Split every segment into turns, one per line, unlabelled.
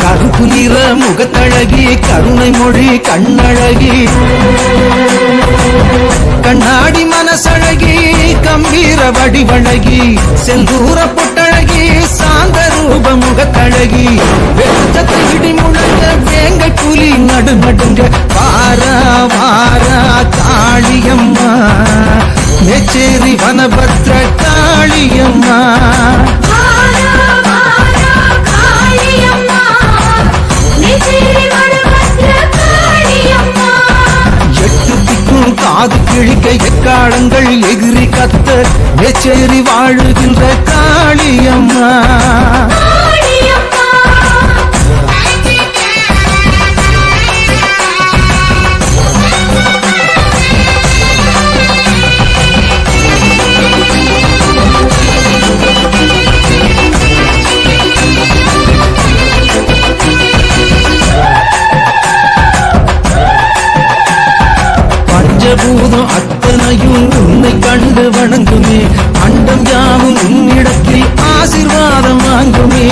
கருப்புகிற முகத்தழகி கருணை மொழி கண்ணழகி கண்ணாடி மனசழகி கம்பீர வடிவழகி செந்தூர பொட்டழகி சாந்த ரூப முகத்தழகி வெச்சத்தை இடி முழங்க வேங்க கூலி நடுநடுங்க வாரா வாரா காளியம் மேச்சேரி வனபத்ர காளியம்மா. எட்டு திக்கும் காது கிழிக்க எக்காலங்கள் எகிரி கத்த எச்சேரி வாழுகின்ற காளியம்மா. உன்னை வணங்குமே. அண்டம் யாவும் உன்னிடத்தில் ஆசிர்வாதம் வாங்குமே.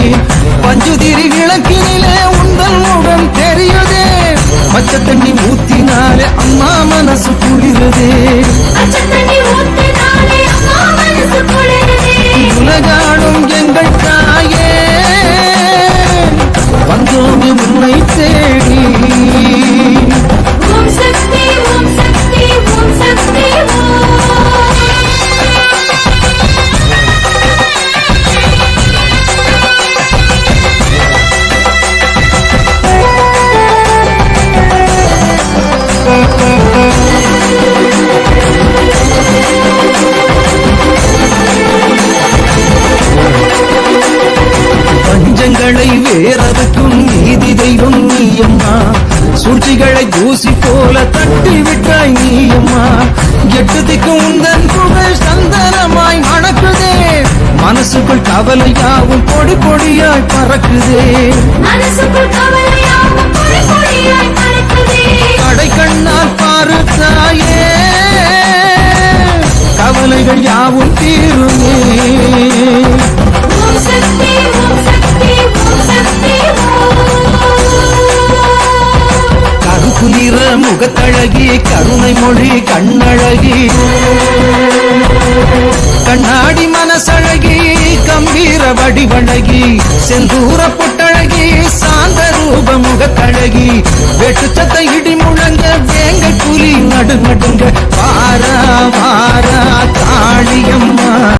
பஞ்சுதிரி விளக்கினிலே உந்தல் முகம் தெரியுதே. மச்ச தண்ணி ஊத்தினாலே அம்மா
மனசுக்கு
பஞ்சங்களை வேறதுக்கும் நீதி தெய்வம் நீயம்மா. சூழ்ச்சிகளை தூசி போல தட்டி விட்டாய் நீயம்மா. எட்டு திக்கும் உந்தன் புகழ் சந்தனமாய் மணக்குதே. மனசுக்குள் கவலையாவும் பொடி பொடியாய் பறக்குதே.
மனசுக்குள் கவலையாவும் பொடி பொடியாய் பறக்குதே.
கடை கண்ணால் பாரு தாயே கவலைகள் யாவும் தீருமே. முகத்தழகி கருணை மொழி கண்ணழகி. கண்ணாடி மனசழகி கம்பீர வடிவழகி. செந்தூர பொட்டழகி சாந்த ரூப முகத்தழகி வெட்டுச்சத்தை இடி முழங்க வேங்க புலி நடு நடுங்க வாரா வாரா காளியம்